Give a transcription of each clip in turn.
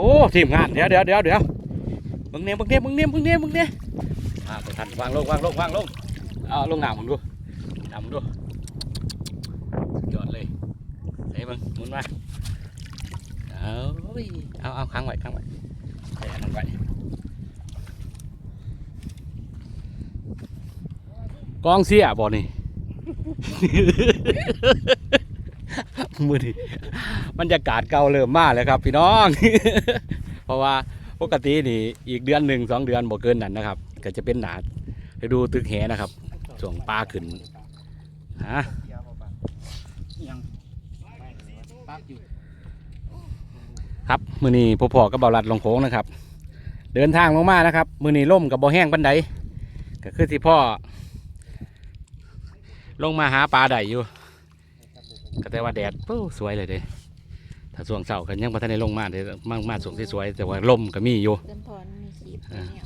อ้ทีมงานเดี๋ยวเดี๋ยวเดี๋ยวเดี๋ยวมึงเนี่ยมึงเนี่ยมึงเนี่ยมึงเนี่ยมึงเนี่ยอ่าตัวทันวางลงวางลงวางลงเอาลงหนามมึงดูหนามมึงดูสุดยอดเลยเฮ้ยมึงหมุนมาเอาเอาเอาค้างไว้ค้างไว้ใส่อันนั้นไว้กองเสียบ่นี่ มือนี่บรรยากาศเก่าเริ่มมาแล้วครับ พี่น้อง เพราะว่าปกตินี่อีกเดือนหนึ่งสองเดือนบ่เกินนั้นนะครับ ก็จะเป็นหนาไปดูตึกแหนะครับช่วงปลาขึ้นฮะครับมือนี้พอพอกับเบาลัดลงโค้งนะครับ เดินทางลงมานะครับ มือนี้ล่มกับบ่แห้งปันใดก็คือที่พ่อ ลงมาหาปลาได้อยู่ ก็แต่ว่าแดดปู้สวยเลยเด้ถ้าช่วงเช้ากันยังพอทันได้ลงมาเลยมากมาช่วงที่สวยแต่ว่าลมก็มีอยู่เติมพรมีคลิปอ่าเนี่ย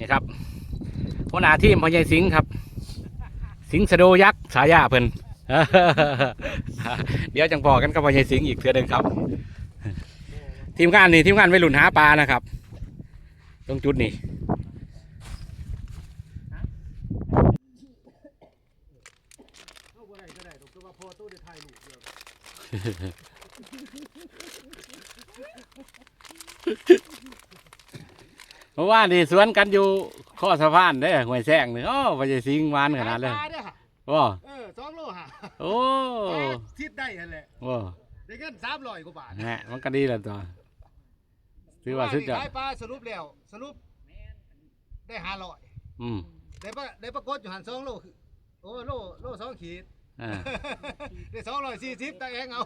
นี่ครับหัวหน้าทีมพอใหญสิงห์ครับ สิงห์สะโดยักษ์สายาเพิ่นเดี๋ยวจังพอกันกับพอใหญสิงห์อีกเทื่อหนึงครับ ทีมงานนี่ทีมงานไปหลุนหาปลานะครับ ตรงจุดนี้ เอาบ่ได้ก็ได้ดอกแต่ว่าพอตู้ได้ถ่ายรูปเดียว เพราะว่านี่สวนกันอยู่ข้อสะพานเด้อห้วยแซงนี่โอ้พอใหญสิงห์หวานขนาดเลยปลาเด้อค่ะโอ้เออสองโลหะโอ้ปลาทิศได้นั่นแหละโอ้ได้เงินสามร้อยกว่าบาทแหมมันก็ดีแล้วตัวถือว่าสุดยอดขายปลาสรุปแล้วสรุปได้ห้าร้อยอืมได้ปะได้ปรากฏอยู่หันสองโลคือโอ้โลโลสองขีด อ่า ได้สองร้อยสี่สิบตาเองเอา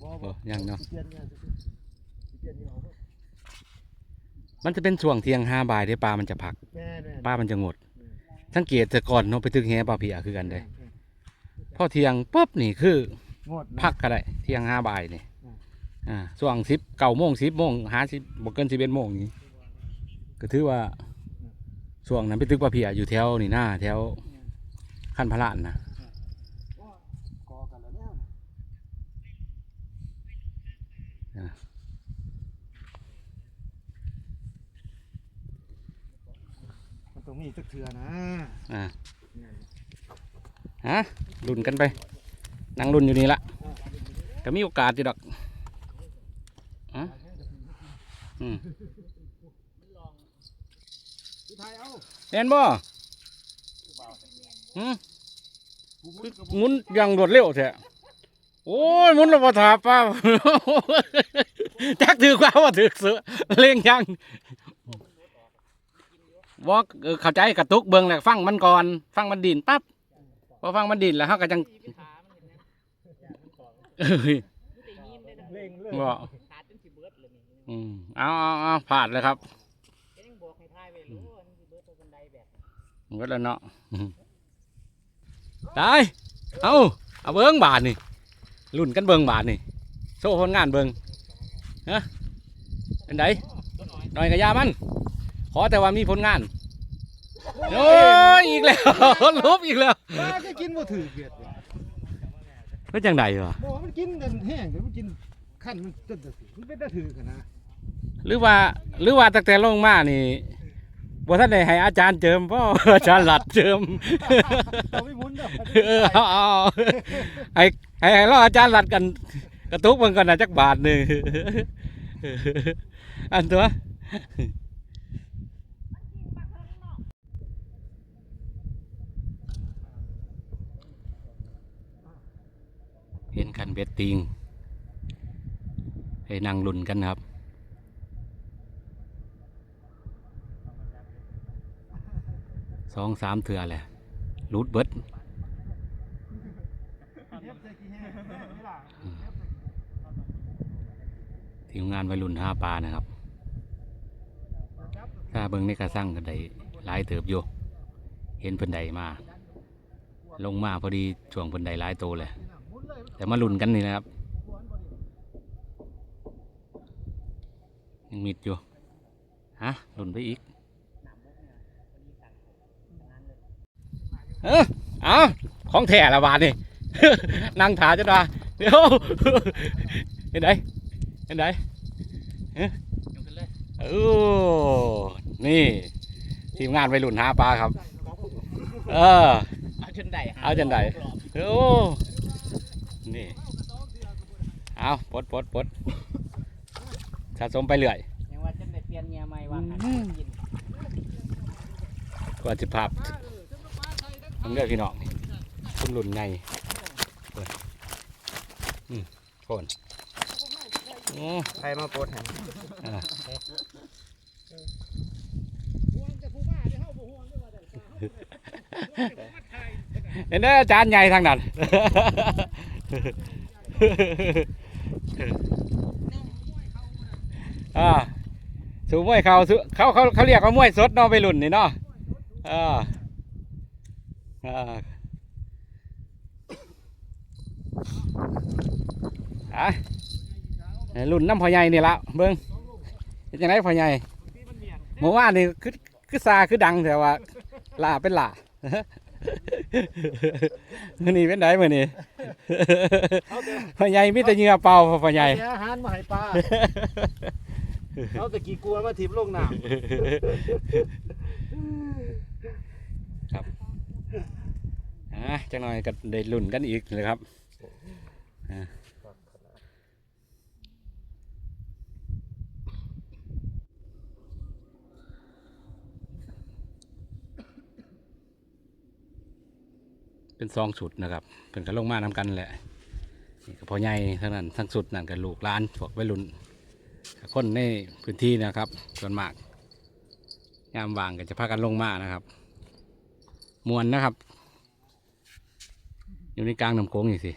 โอ้ยังเนาะเปลี่ยนงานเปลี่ยนเอามันจะเป็นช่วงเที่ยงห้าบ่ายที่ปลามันจะพัก แม่แม่ปลามันจะงด สังเกตแต่ก่อนเนาะไปตึกแหปลาเพียคือกันเลยพอเที่ยงปุ๊บนี่คืองดพักก็ได้ เที่ยงห้าบ่ายนี่อืมอ่าช่วงสิบเก้าโมงสิบโมงหาสิบบ่เกินสิบเอ็ดโมงนี้ก็ถือว่า ช่วงนั้นไปตึกปลาเพียอยู่แถวนี่หน้าแถวขั้นพระลานนะกอกันแล้วเนี่ยอ่ามันต้องมีจักเถื่อนะอ่าฮะรุ่นกันไป นั่งรุ่นอยู่นี่ละก็มีโอกาสอยู่ดอกอะอืม สุดท้ายเอาเห็นบ่หืมหมุนอยังรวดเร็วแท้โอ้ยหมุนระบถาป้าจักถือกว่าว่าถือเสือเล่งยังบอกเออเข้าใจกระตุกเบิ่งแหละฟังมันก่อน ฟังมันดินปั๊บพอฟังมันดินแล้วเขาก็จังเอ้ยเร่งเลยบ่อืมเอาเอาเอาผ่านเลยครับ เบิดแล้วเนาะอืมตายเอาเอาเบิ้งบาทนี่รุ่นกันเบิ้งบาทนี่โซ่ผลงานเบิ้งฮะเป็นไดหน่อยกระยามัน ขอแต่ว่ามีผลงานโอ้ยอีกแล้วลบอีกแล้วปลาก็กินบ่ถือเกียดว่ะเป็นจังไดวะบ่มันกินกันแห้งเดี๋ยวมันกินขั้นมันต้นตะถือมันเป็นตะถือกันนะหรือว่าหรือว่าตั้งแต่ลงมานี่ บ่ท่านได้ให้อาจารย์เจิมเพราะอาจารย์หลัดเจิมเอาไม่หมุนเด้อเออเอาเอาให้ให้ให้รออาจารย์หลัดกัน กระตุกมันก่อนนะจักบาทหนึ่งอันตัวเห็นกันเบ็ดติงให้นั่งลุ่นกันครับ สองสามเถื่อแหละรูดเบิดทีมงานวัยรุ่นห้าปลานะครับ ถ้าเบิ่งในกระสั่งกันได้หลายเติบอยู่ เห็นเพิ่นใดมา ลงมาพอดีช่วงเพิ่นใดหลายโตเลย แต่มาลุ่นกันนี่นะครับ ยังมิดอยู่ ฮะลุ่นไปอีก เออเอาของแท้ละบาทนี่นั่งถาจะดาเดี๋ยวเห็นไหนเห็นไหนยกขึ้นเลยโอ้นี่ทีมงานไปหลุนหาปลาครับ เออ เอาจนได้เอาจนได้โอ้นี่ เอาปลดปลดปลดสะสมไปเรื่อยยังว่าจนได้เปลี่ยนเมียใหม่วางหันกินกว่าจะภาพ ผมเลือกพี่น้องนี่คุณหลุนไงเปิดอืมโคนโอ้ใครมาโพสให้อ่าเห็นไหมอาจารย์ใหญ่ทางนั้น อ่า สูมวยเขาสูเขาเขาเขาเรียกว่ามวยสดเนาะไปรุ่นนี่เนาะอ่า อ่าอะรุ่นน้ำพอใหญ่นี่ละเบิ้งเป็นยังไงพอใหญ่เมื่อวานนี่คือคือซาคือดังแต่ว่าลาเป็นลามื่อนี้เป็นไดมื่อนี้เอาแต่พ่อใหญ่มีแต่เหงื่อเป่าพ่อใหญ่เอาแต่อาหารมาให้ปลาเอาแต่กี่กลัวมาทิมลงน้ อะจังหน่อยก็ได้ลุ่นกันอีกเลยครับอะเป็นซองสุดนะครับเพิ่นก็ลงมานำกันแหละนี่ก็พอใหญ่เท่านั้นทั้งสุดนั่นก็ลูกหล้านพวกวัยรุ่นคนในพื้นที่นะครับส่วนมากยามว่างก็จะพากันลงมานะครับ มวนนะครับ อยู่ในกลางน้ำโขงนี่สิ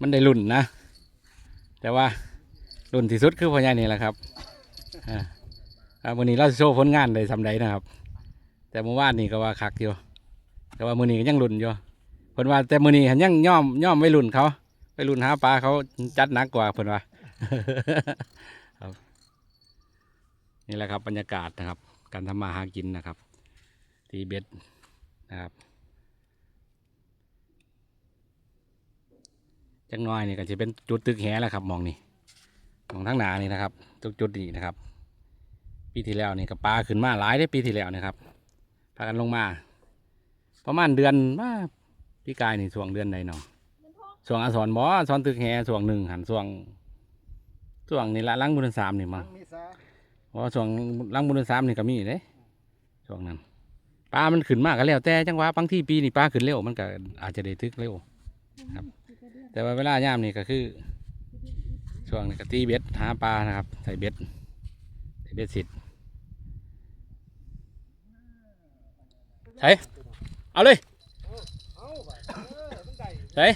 มันได้รุ่นนะ แต่ว่ารุ่นที่สุดคือพ่อใหญ่นี่แหละครับอ่าวันนี้เราโชว์ผลงานได้สำใดนะครับ แต่เมื่อวานนี่ก็ว่าคักอยู่แต่ว่ามือนี้ก็ยังรุ่นอยู่เพิ่นว่าแต่มือนี้หันยังย่อมย่อมไม่รุ่นเขาไปรุ่นหาปลาเขาจัดหนักกว่าเพิ่นว่าครับนี่แหละครับบรรยากาศนะครับ การทำมาหากินนะครับ ตีเบ็ดนะครับจังน้อยนี่ก็จะเป็นจุดตึกแหแล้วครับมองนี่มองทั้งหนานี่นะครับจุดจุดนี้นะครับ ปีที่แล้วนี่ก็ปลาขึ้นมาหลายได้ปีที่แล้วนะครับพากันลงมา ประมาณเดือนว่าพี่กายนี่ช่วงเดือนใดเนาะช่วงอสรบ่สอนตึกแหช่วงหนึ่งหันช่วงช่วงนี่ละหลังบุญสามนี่ำมั้งมีซาเพราะว่าช่วงหลังบุญสามนี่ก็มีเด้ช่วงนั้น ปลามันขึ้นมากก็แล้วแต่จังหวะบางที่ปีนี่ปลาขึ้นเร็วมันก็อาจจะได้ตึกเร็วครับ แต่ว่าเวลายามนี่ก็คือ ช่วงนี้ก็ตีเบ็ดหาปลานะครับใส่เบ็ดใส่เบ็ดสิทธิ์ใส่เอาเลยใส่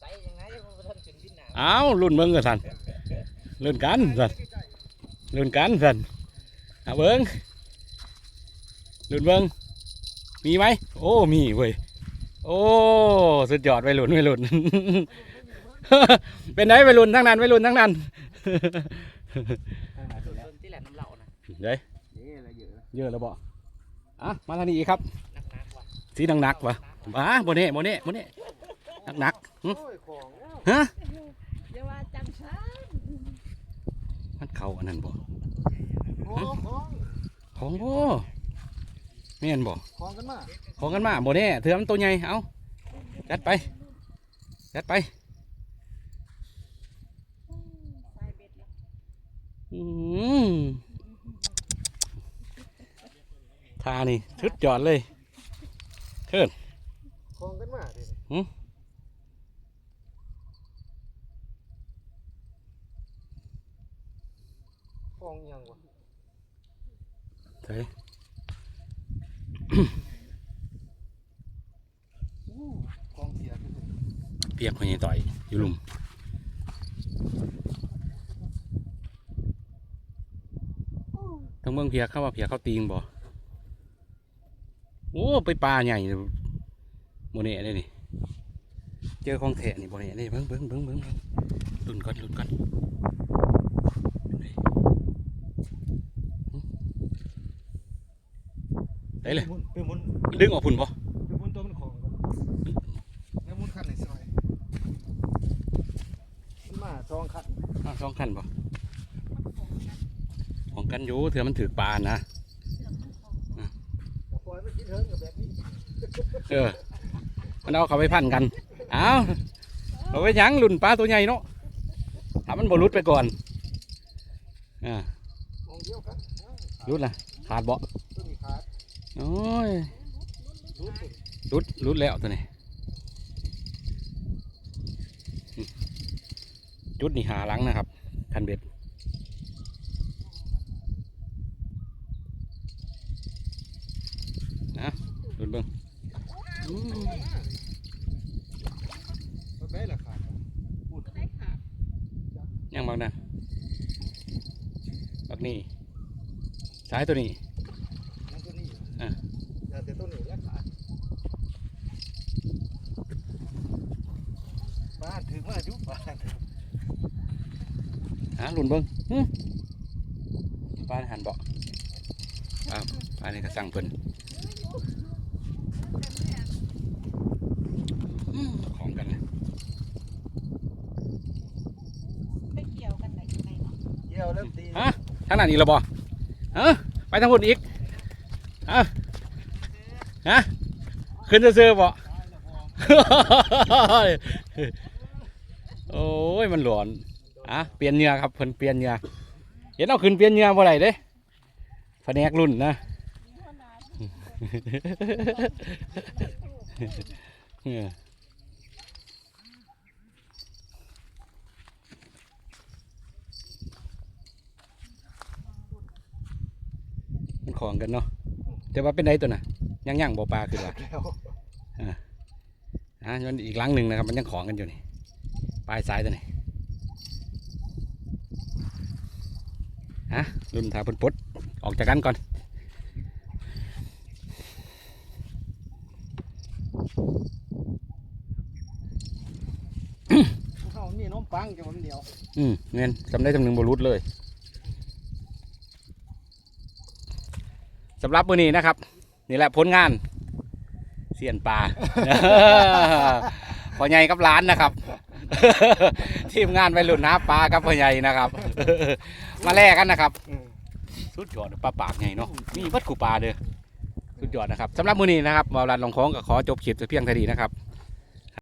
ใส่ยังไงยังบ่ทันขึ้นดินหนาเอารุ่นเบิ้งกันสันรุ่นกันสันรุ่นกันสันเอาเบิ้ง รุ่นเบิ้งมีไหม โอ้ มีเว้ย โอ้ สุดยอดไปรุ่นไปรุ่นเป็นไงไปรุ่นทั้งนั้นไปรุ่นทั้งนั้นต้นที่แหลมน้ำเหล่านะเด้ยนี่อะไรเยอะนะเยอะแล้วบ่อะ มาทางนี้อีกครับนักนักว่ะสีหนักๆวะมาโบเน่โบเน่โบเน่หนักๆหึโอ้ยของแล้วฮะอย่าว่าจังซันมันเข่าอันนั้นบ่ของของของบ่แม่นบ่ของกันมาของกันมาโบเน่เถื่อมันตัวใหญ่เอาจัดไปจัดไปใส่เบ็ดแล้วอืมทานี่ชุดจอดเลยของกันมาดิหึของอิหยังวะใส่ อู้ของเสียคือ เปียกคนใหญ่ต่อยอยู่ลุมทั้งเมืองเพียกเข้าว่าเพียกเข้าตีงบ่โอ้ไปปลาใหญ่เลยโมเน่ได้นี่เจอของแท้นี่โมเน่ได้เบิ้งเบิ้งเบิ้งเบิ้งเบิ่งลุ้นก่อนลุ้นก่อนเป็นไงหึได้เลยไปหมุนไปหมุนดึงออกพุ่นบ่ ไปหมุนตัวมันของก่อน องคัน อ้องคันบ่ของกันอยู่เถื่อมันถือปลานะแต่ปล่อยมันกินเออมันเอาเขาไปพันกันเอาเอาไปยังรุ่นปลาตัวใหญ่เนาะถ้ามันบรุดไปก่อนอ่ารุดล่ะขาดเบาะโอ้ยรุดรุดแล้วตัวนี้จุดนี่หาลังนะครับ เบ็ดนะรุดเบิ้งอืมตัวได้ละขาดได้ค่ะยังบางนะบักนี่สายตัวนี้นั่นตัวนี้ อะ แต่แต่ตัวนี้ละขาดบ้านถือมาอยู่บ้าน หาหลุนเบิ้งอื้อปลาหันเบาะอ้าวปลานี่ก็สั่งเพิ่นอื้อของกันเลยไปเกี่ยวกันไหนไหนเนาะเกี่ยวแล้วตีฮะทางนั้นอีกแล้วบ่ฮะไปทางพุ่นอีกฮะฮะขึ้นเซื่อๆบ่โอ้ยมันหลอน อะเปลี่ยนเหงื่อครับเพิ่นเปลี่ยนเหงื่อเห็นเอาขึ้นเปลี่ยนเหงื่อบ่ได้เด้แผนกรุ่นนะเออมันของกันเนาะแต่ว่าเป็นไดตัวน่ะยังยังบ่ปลาคือว่าแล้วอะมันอีกหลังหนึ่งนะครับ มันยังของกันอยู่นี่ปลายสายตัวนี้ ฮะรุ่นทาเพิ่นปลดออกจากกันก่อนเขามีน้มปังจะมันเดียว อืมเงินจำได้จำหนึ่งบรุษเลยสำหรับมือนี้นะครับ นี่แหละผลงานเสียนปลาพ่อใหญ่กับร้านนะครับ ทีมงานไปหลุดน้าปลากับพ่อใหญ่นะครับ มาแลกกันนะครับ สุดยอดปลาปากใหญ่เนาะมีวัดขู่ปลาเด้อสุดยอดนะครับสำหรับมือนี้นะครับวาลันลองของกับขอจบคลิปแต่เพียงเท่านี้นะครับ